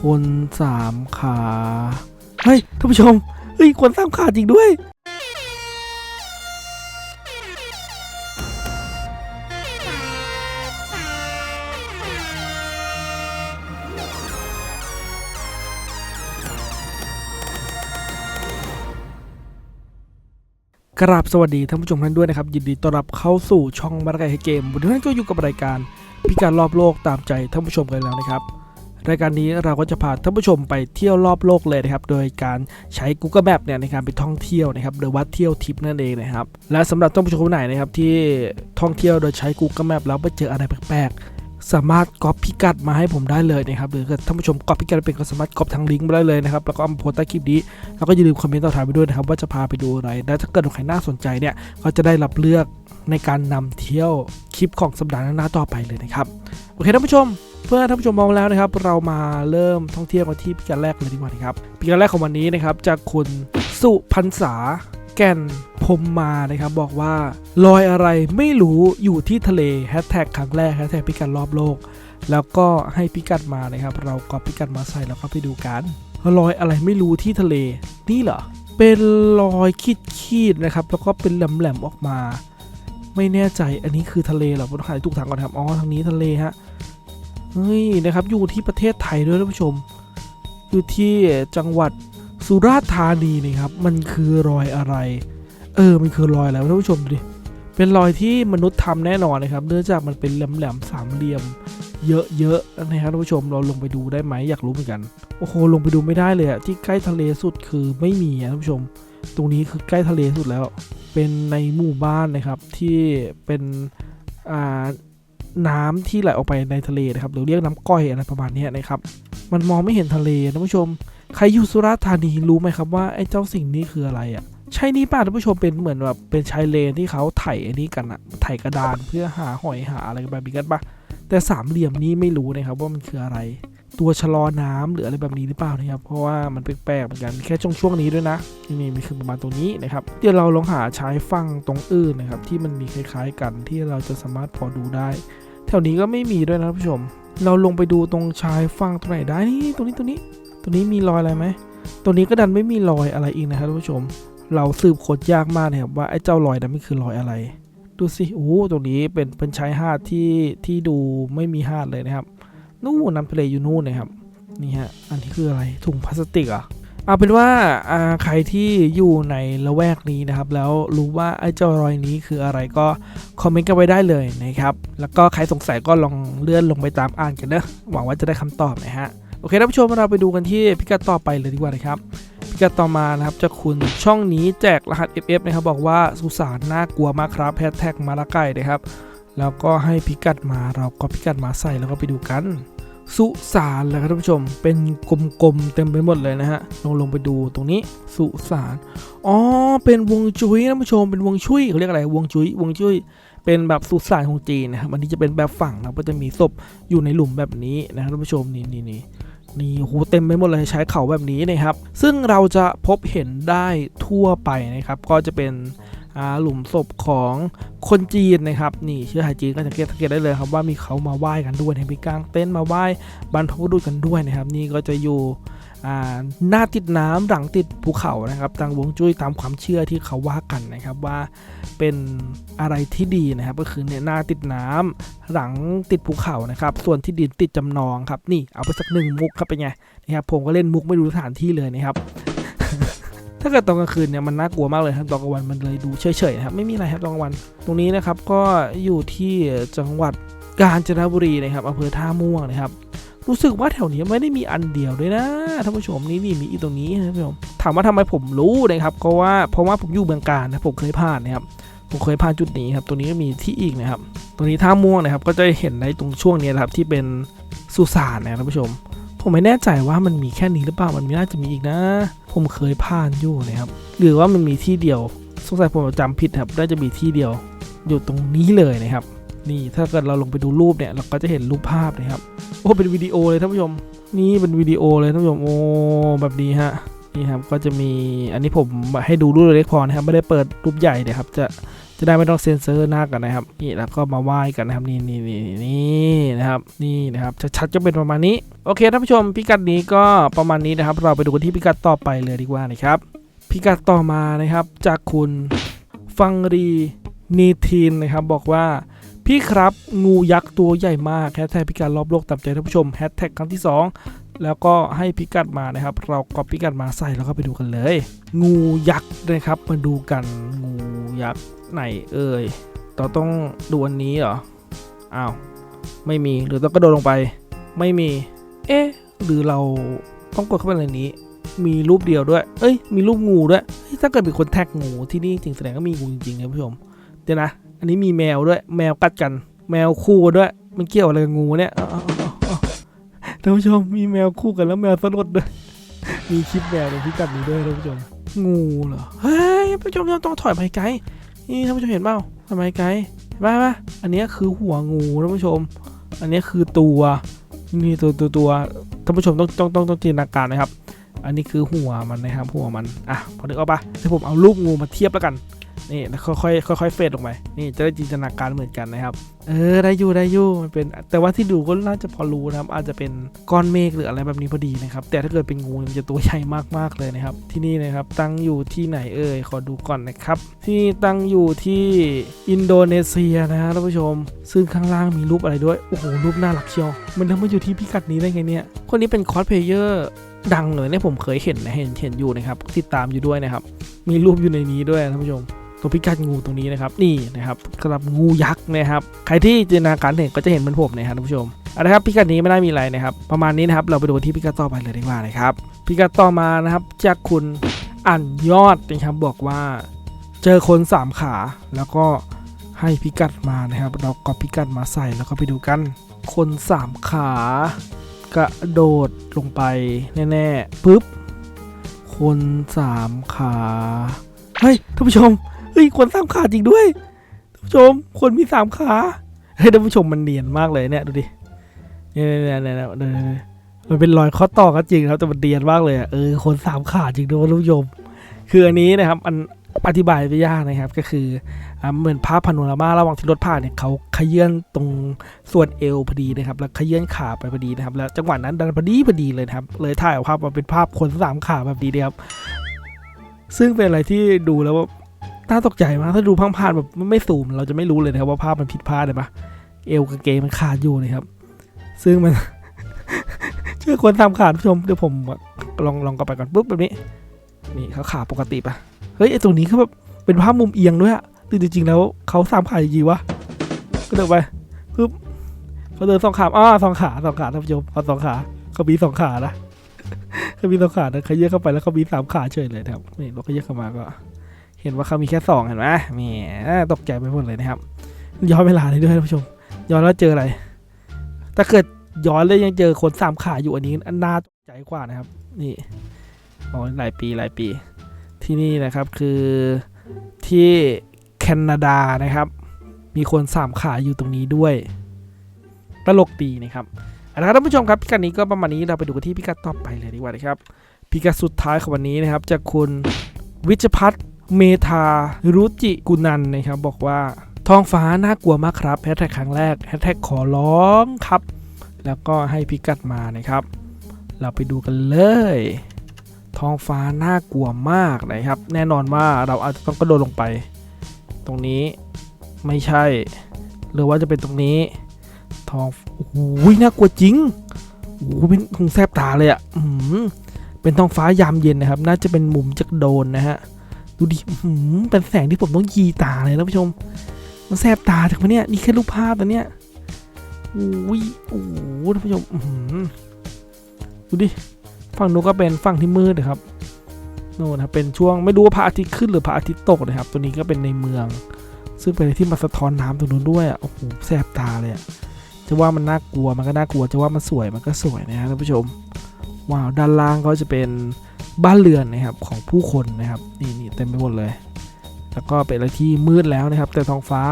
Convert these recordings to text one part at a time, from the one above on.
คนสามขา เฮ้ยท่านผู้ชม เฮ้ย คนสามขาจริงด้วยกราบสวัสดีท่านผู้ชมท่านด้วยนะครับ ยินดีต้อนรับเข้าสู่ช่องมาร์กไให้เกมวันนี้ท่านก็อยู่กับรายการพิการรอบโลกตามใจท่านผู้ชมกันแล้วนะครับ รายการนี้เราก็จะพาท่านผู้ชมไปเที่ยวรอบโลกเลยนะครับ โดยการใช้ Google Map เนี่ยในการไปท่องเที่ยวนะครับหรือว่าเที่ยวทิปนั่นเองนะครับ และสำหรับท่านผู้ชมคนไหนนะครับที่ท่องเที่ยวโดยใช้ Google Map แล้วไปเจออะไรแปลกๆสามารถก๊อปพิกัดมาให้ผมได้เลยนะครับ หรือถ้าท่านผู้ชมก๊อปพิกัดเป็นก็สามารถก๊อปทางลิงก์มาได้เลยนะครับ แล้วก็อามโพสต์ใต้คลิปนี้ แล้วก็อย่าลืมคอมเมนต์ต่อท้ายไปด้วยนะครับ ว่าจะพาไปดูอะไร และถ้าเกิดใครน่าสนใจเนี่ย ก็จะได้รับเลือกในการนำเที่ยวคลิปของสัปดาห์หน้าต่อไปเลยนะครับ โอเคท่านผู้ชม เพื่อท่านผู้ชมมองแล้วนะครับ เรามาเริ่มท่องเที่ยวกันที่พิกัดแรกเลยดีกว่านะครับพิกัดแรกของวันนี้นะครับจากคุณสุพันษาแก่นพมมานะครับบอกว่าลอยอะไรไม่รู้อยู่ที่ทะเลแฮชแท็กครั้งแรกแฮชแท็กพิกัดรอบโลก แล้วก็ให้พิกัดมานะครับ เราก็พิกัดมาใส่แล้วก็ไปดูกันลอยอะไรไม่รู้ที่ทะเลนี่เหรอเป็นรอยขีดๆนะครับ แล้วก็เป็นแหลมๆออกมา ไม่แน่ใจอันนี้คือทะเลเหรอผมต้องหาทุกทางก่อนครับอ๋อทางนี้ทะเลฮะ เฮ้ยนะครับอยู่ที่ประเทศไทยด้วยท่านผู้ชม อยู่ที่จังหวัดสุราษฎร์ธานีนี่ครับ มันคือรอยอะไร เออ มันคือรอยอะไรท่านผู้ชมดูดิ เป็นรอยที่มนุษย์ทำแน่นอนนะครับ เนื่องจากมันเป็นแหลมๆสามเหลี่ยม เยอะๆนะครับท่านผู้ชมเราลงไปดูได้ไหมอยากรู้เหมือนกัน โอ้โหลงไปดูไม่ได้เลยอะที่ใกล้ทะเลสุดคือไม่มีอะท่านผู้ชม ตรงนี้คือใกล้ทะเลสุดแล้ว เป็นในหมู่บ้านนะครับที่เป็นอ่า น้ำที่ไหลออกไปในทะเลนะครับหรือเรียกน้ำก้อยอะไรประมาณนี้นะครับ มันมองไม่เห็นทะเลท่านผู้ชม ใครอยู่สุราษฎร์ธานีรู้ไหมครับว่าไอ้เจ้าสิ่งนี้คืออะไรอะ่ะใช่นี่ป่ะท่านผู้ชมเป็นเหมือนแบบเป็นชายเลนที่เขาไถอันนี้กันอะไถกระดานเพื่อหาหอยหาอะไรแบบนี้กันปะแต่สามเหลี่ยมนี้ไม่รู้นะครับว่ามันคืออะไร ตัวชะลอน้ำหรืออะไรแบบนี้หรือเปล่านะครับ เพราะว่ามันแปลกๆเหมือนกันแค่ช่วงช่วงนี้ด้วยนะนี่นี่มันคือประมาณตรงนี้นะครับเดี๋ยวเราลองหาใช้ฟังตรงอื่นนะครับที่มันมีคล้าย ๆ กันที่เราจะสามารถพอดูได้ แถวนี้ก็ไม่มีด้วยนะท่านผู้ชม เราลงไปดูตรงชายฝั่งตรงไหนได้นี่ตรงนี้ตรงนี้ตรงนี้มีรอยอะไรไหมตรงนี้ก็ดันไม่มีรอยอะไรอีกนะครับท่านผู้ชม เราสืบค้นยากมากนะครับว่าไอ้เจ้ารอยนั้นมันคือรอยอะไร ดูสิโอ้โหตรงนี้เป็นเป็นชายหาดที่ที่ดูไม่มีหาดเลยนะครับ นู่นน้ำทะเลอยู่นู่นนะครับนี่ฮะอันนี้คืออะไรถุงพลาสติกอะ เอาเป็นว่าใครที่อยู่ในละแวกนี้นะครับ แล้วรู้ว่าไอ้เจ้ารอยนี้คืออะไรก็คอมเมนต์กันไว้ได้เลยนะครับ แล้วก็ใครสงสัยก็ลองเลื่อนลงไปตามอ่านกันนะหวังว่าจะได้คำตอบนะฮะโอเคท่านผู้ชมเราไปดูกันที่พิกัดต่อไปเลยดีกว่านะครับพิกัดต่อมานะครับจาคุณช่องนี้แจกรหัส FF นะครับบอกว่าสุสานน่ากลัวมากครับแฮชแท็กมาละไก่นะครับแล้วก็ให้พิกัดมาเราก็พิกัดมาใส่แล้วก็ไปดูกัน สุสานเลยครับท่านผู้ชม เป็นกลมๆเต็มไปหมดเลยนะฮะลองลงไปดูตรงนี้สุสานอ๋อเป็นวงจุ้ยท่านผู้ชมเป็นวงชุยเขาเรียกอะไรวงจุ้ยวงจุ้ยเป็นแบบสุสานของจีนนะครับอันนี้จะเป็นแบบฝั่งนะก็จะมีศพอยู่ในหลุมแบบนี้นะครับท่านผู้ชมนี่นี่นี่นี่โหเต็มไปหมดเลยใช้เข่าแบบนี้นะครับ ซึ่งเราจะพบเห็นได้ทั่วไปนะครับ ก็จะเป็น หลุมศพของคนจีนนะครับนี่เชื้อสายจีนก็จะเกตสังเกตได้เลยครับว่ามีเขามาไหว้กันด้วยนะมีกางเต็นมาไหว้บรรพบุรุษกันด้วยนะครับนี่ก็จะอยู่หน้าติดน้ำหลังติดภูเขานะครับทางวงจุ้ยตามความเชื่อที่เขาว่ากันนะครับว่าเป็นอะไรที่ดีนะครับก็คือเนี่ยหน้าติดน้ำหลังติดภูเขานะครับส่วนที่ดินติดจำนองครับนี่เอาไปสักหนึ่งมุกครับเป็นไงนะครับผมก็เล่นมุกไม่รู้สถานที่เลยนะครับ ถ้าเกิดตอนกลางคืนเนี่ยมันน่ากลัวมากเลยครับตอนกลางวันมันเลยดูเฉยๆนะครับไม่มีอะไรครับตอนกลางวัน ตรงนี้นะครับก็อยู่ที่จังหวัดกาญจนบุรีนะครับอำเภอท่าม่วงนะครับ รู้สึกว่าแถวนี้ไม่ได้มีอันเดียวด้วยนะท่านผู้ชมนี่นี่มีอีกตรงนี้นะท่านผู้ชมถามว่าทำไมผมรู้นะครับก็ว่าเพราะว่าผมอยู่เมืองการนะผมเคยผ่านนะครับผมเคยผ่านจุดนี้ครับตรงนี้ก็มีที่อีกนะครับตรงนี้ท่าม่วงนะครับ ก็จะเห็นในตรงช่วงนี้นะครับที่เป็นสุสานนะครับท่านผู้ชม ผมไม่แน่ใจว่ามันมีแค่นี้หรือเปล่ามันมีน่าจะมีอีกนะ ผมเคยผ่านอยู่นะครับ หรือว่ามันมีที่เดียว สงสัยผมจำผิดครับน่าจะมีที่เดียว อยู่ตรงนี้เลยนะครับ นี่ถ้าเกิดเราลงไปดูรูปเนี่ย เราก็จะเห็นรูปภาพนะครับ โอ้เป็นวิดีโอเลยท่านผู้ชม นี่เป็นวิดีโอเลยท่านผู้ชม โอ้แบบนี้ฮะ นี่ครับ ก็จะมี อันนี้ผมให้ดูรูปเล็กพอนะครับ ไม่ได้เปิดรูปใหญ่นะครับ จะ จะได้ไม่ต้องเซ็นเซอร์หน้ากันนะครับนี่แล้วก็มาไหว้กันนะครับนี่นี่นี่นี่นะครับนี่นะครับชัดๆจะเป็นประมาณนี้โอเคท่านผู้ชมพิกัดนี้ก็ประมาณนี้นะครับ เราไปดูกันที่พิกัดต่อไปเลยดีกว่านะครับพิกัดต่อมานะครับจากคุณฟังรีนีทีนนะครับบอกว่าพี่ครับงูยักษ์ตัวใหญ่มากแฮชแท็กพิกัดรอบโลกตามใจท่านผู้ชมแฮชแท็กครั้งที่ 2 แล้วก็ให้พิกัดมานะครับ เราก็พิกัดมาใส่แล้วก็ไปดูกันเลย งูยักษ์นะครับมาดูกันงู ยักษ์ไหนเอ่ยเราต้องดูอันนี้เหรอ อ้าว ไม่มี หรือต้องกระโดดลงไป ไม่มี เอ๊ะ หรือเราต้องกดเข้าไปในนี้ มีรูปเดียวด้วย เอ้ย มีรูปงูด้วย ถ้าเกิดมีคนแท็กงูที่นี่จริงแสดงก็มีงูจริงๆนะผู้ชม เดี๋ยวนะ อันนี้มีแมวด้วย แมวกัดกัน แมวคู่ด้วย มันเกี่ยวอะไรกับงูเนี่ยท่านผู้ชม มีแมวคู่กันแล้วแมวสลดด้วย มีคลิปแมวในพิกัดนี้ด้วยท่านผู้ชม งูเหรอเฮ้ ท่านผู้ชมต้องถอยไปไกลนี่ท่านผู้ชมเห็นเปล่าทำไมไกลเห็นปะเห็นปะอันนี้คือหัวงูท่านผู้ชม อันนี้คือตัวนี่ตัวตัวตัวท่านผู้ชมต้องต้องต้องต้องจินตนาการนะครับ อันนี้คือหัวมันนะครับหัวมันอะพอนึกออกปะถ้ผมเอารูปงูมาเทียบแล้วกัน นี่ค่อยๆค่อยๆเฟดลงไปนี่จะได้จินตนาการเหมือนกันนะครับ เออได้อยู่ได้อยู่มันเป็น แต่ว่าที่ดูก็น่าจะพอรู้นะครับ อาจจะเป็นก้อนเมฆหรืออะไรแบบนี้พอดีนะครับ แต่ถ้าเกิดเป็นงูมันจะตัวใหญ่มากๆเลยนะครับ ที่นี่นะครับ ตั้งอยู่ที่ไหนเอ่ยขอดูก่อนนะครับ ที่นี่ตั้งอยู่ที่อินโดนีเซียนะฮะท่านผู้ชม ซึ่งข้างล่างมีรูปอะไรด้วยโอ้โหรูปน่ารักเชียวมันทำมาอยู่ที่พิกัดนี้ได้ไงเนี่ยคนนี้เป็นคอสเพลเยอร์ดังเลยเนี่ยผมเคยเห็นนะเห็นเห็นอยู่นะครับติดตามอยู่ด้วยนะครับ มีรูปอยู่ในนี้ด้วยท่านผู้ชม ตัวพิกัดงูตรงนี้นะครับนี่นะครับสำหรับงูยักษ์นะครับ ใครที่จินตนาการเห็นก็จะเห็นเหมือนผมนะครับท่านผู้ชมเอาละครับพิกัดนี้ไม่ได้มีอะไรนะครับ ประมาณนี้นะครับ เราไปดูที่พิกัดต่อไปเลยดีกว่านะครับพิกัดต่อมานะครับ จากคุณอ่านยอดนะครับบอกว่า เจอคนสามขาแล้วก็ให้พิกัดมานะครับ เราก็พิกัดมาใส่แล้วก็ไปดูกัน คนสามขากระโดดลงไปแน่ๆปุ๊บคนสามขาเฮ้ยท่านผู้ชม ฮ้ยคนสามขาจริงด้วยท่านผู้ชมคนมีสามขาเฮ้ยท่านผู้ชมมันเนียนมากเลยเนี่ยดูดิเนี่ยเนี่ยเนี่ยเนี่ยเนี่ยมันเป็นรอยข้อต่อก็จริงครับแต่มันเนียนมากเลยเออคนสามขาจริงด้วยท่านผู้ชม คืออันนี้นะครับมันอธิบายไม่ยากนะครับก็คืออ่าเหมือนภาพพานรามาระหว่างที่รถผ่านเนี่ยเขาขยื่นตรงส่วนเอวพอดีนะครับ แล้วขยื่นขาไปพอดีนะครับ แล้วจังหวะนั้นดันพอดีพอดีเลยครับ เลยถ่ายออกภาพมาเป็นภาพคนสามขาแบบนี้นะครับ ซึ่งเป็นอะไรที่ดูแล้วว่า น่าตกใจมากถ้าดูพังพานแบบไม่สูมเราจะไม่รู้เลยนะครับว่าภาพมันผิดพลาดเลยปะเอวกางเกงมันขาดอยู่นะครับ ซึ่งมันเชื่อคนทำขาดผู้ชมเดี๋ยวผมลองลองกลับไปก่อนปุ๊บแบบนี้ นี่เขาขาปกติปะเฮ้ยไอตรงนี้เขาแบบเป็นภาพมุมเอียงด้วยอะแต่จริงแล้วเขาสามขาจริงวะก็เดินไปปุ๊บเขาเดินสองขาอ้าสองขาสองขาท่านผู้ชมเอาสองขาเขามีสองขานะเขามีสองขานะเขาเยอะเข้าไปแล้วเขามีสามขาเฉยเลยนะครับนี่เราก็เยอะเข้ามาก็ เห็นว่าเขามีแค่สองเห็นไหมแหมตกใจไปหมดเลยนะครับ ย้อนเวลาเลยด้วยท่านผู้ชม ย้อนแล้วเจออะไร ถ้าเกิดย้อนแล้วยังเจอคนสามขาอยู่อันนี้อันน่าตกใจกว่านะครับ นี่อ๋อหลายปีหลายปี ที่นี่นะครับคือที่แคนาดานะครับ มีคนสามขาอยู่ตรงนี้ด้วยตลกดีนะครับเอาละครับท่านผู้ชมครับพิกัดนี้ก็ประมาณนี้เราไปดูกันที่พิกัดต่อไปเลยดีกว่านะครับพิกัดสุดท้ายของวันนี้นะครับ จากคุณวิชพัฒน์ เมธารุจิกุนันนะครับบอกว่าท้องฟ้าน่ากลัวมากครับแฮชแท็กครั้งแรกแฮชแท็กขอร้องครับ แล้วก็ให้พิกัดมานะครับ เราไปดูกันเลย ท้องฟ้าน่ากลัวมากนะครับ แน่นอนว่าเราอาจจะต้องกระโดดลงไป ตรงนี้ไม่ใช่ หรือว่าจะเป็นตรงนี้ท้องโอ้โหน่ากลัวจริงโอ้โหเป็นคงแสบตาเลยอะ่ะเป็นท้องฟ้ายามเย็นนะครับ น่าจะเป็นมุมจากโดนนะฮะ ดูดิอื้อหือเป็นแสงที่ผมต้องยีตาเลยนะผู้ชม มันแสบตาจากมันเนี่ย นี่แค่รูปภาพแต่เนี่ยอุ้ยโอ้โหท่านผู้ชมดูดิ ฝั่งนู้นก็เป็นฝั่งที่มืดนะครับโน่นะครับเป็นช่วงไม่รู้ว่าพระอาทิตย์ขึ้นหรือพระอาทิตย์ตกนะครับ ตัวนี้ก็เป็นในเมือง ซึ่งเป็นที่มาสะท้อนน้ำตรงนู้นด้วยอะโอ้โหแสบตาเลยอะจะว่ามันน่ากลัวมันก็น่ากลัวจะว่ามันสวยมันก็สวยนะครับท่านผู้ชมว้าวด้านล่างก็จะเป็น บ้านเรือนนะครับของผู้คนนะครับนี่นี่เต็มไปหมดเลย แล้วก็เป็นอะไรที่มืดแล้วนะครับ แต่ท้องฟ้า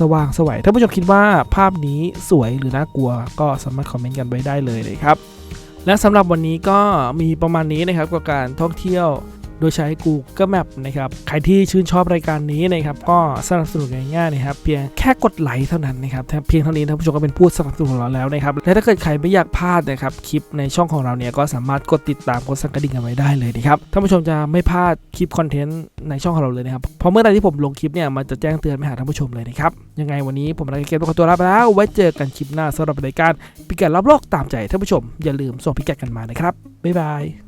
สว่างสวยถ้าผู้ชมคิดว่าภาพนี้สวยหรือน่ากลัว ก็สามารถคอมเมนต์กันไว้ได้เลยนะครับและสำหรับวันนี้ก็มีประมาณนี้นะครับกับการท่องเที่ยว โดยใช้ Google Map นะครับ ใครที่ชื่นชอบรายการนี้นะครับ ก็สนับสนุนง่ายๆนะครับ เพียงแค่กดไลค์เท่านั้นนะครับเพียงเท่านี้ท่านผู้ชมก็เป็นผู้สนับสนุนของเราแล้วนะครับ และถ้าเกิดใครไม่อยากพลาดนะครับ คลิปในช่องของเราเนี่ยก็สามารถกดติดตามกดสั่นกระดิ่งกันไว้ได้เลยนะครับ ท่านผู้ชมจะไม่พลาดคลิปคอนเทนต์ในช่องของเราเลยนะครับ เพราะเมื่อใดที่ผมลงคลิปเนี่ยมันจะแจ้งเตือนไปหาท่านผู้ชมเลยนะครับ ยังไงวันนี้ผมรายการเกมต้องขอตัวลาไปแล้ว ไว้เจอกันคลิปหน้าสำหรับรายการพิกัดรอบโลกตามใจท่านผู้ชมอย่าลืมส่งพิกัดกันมานะครับบ๊ายบาย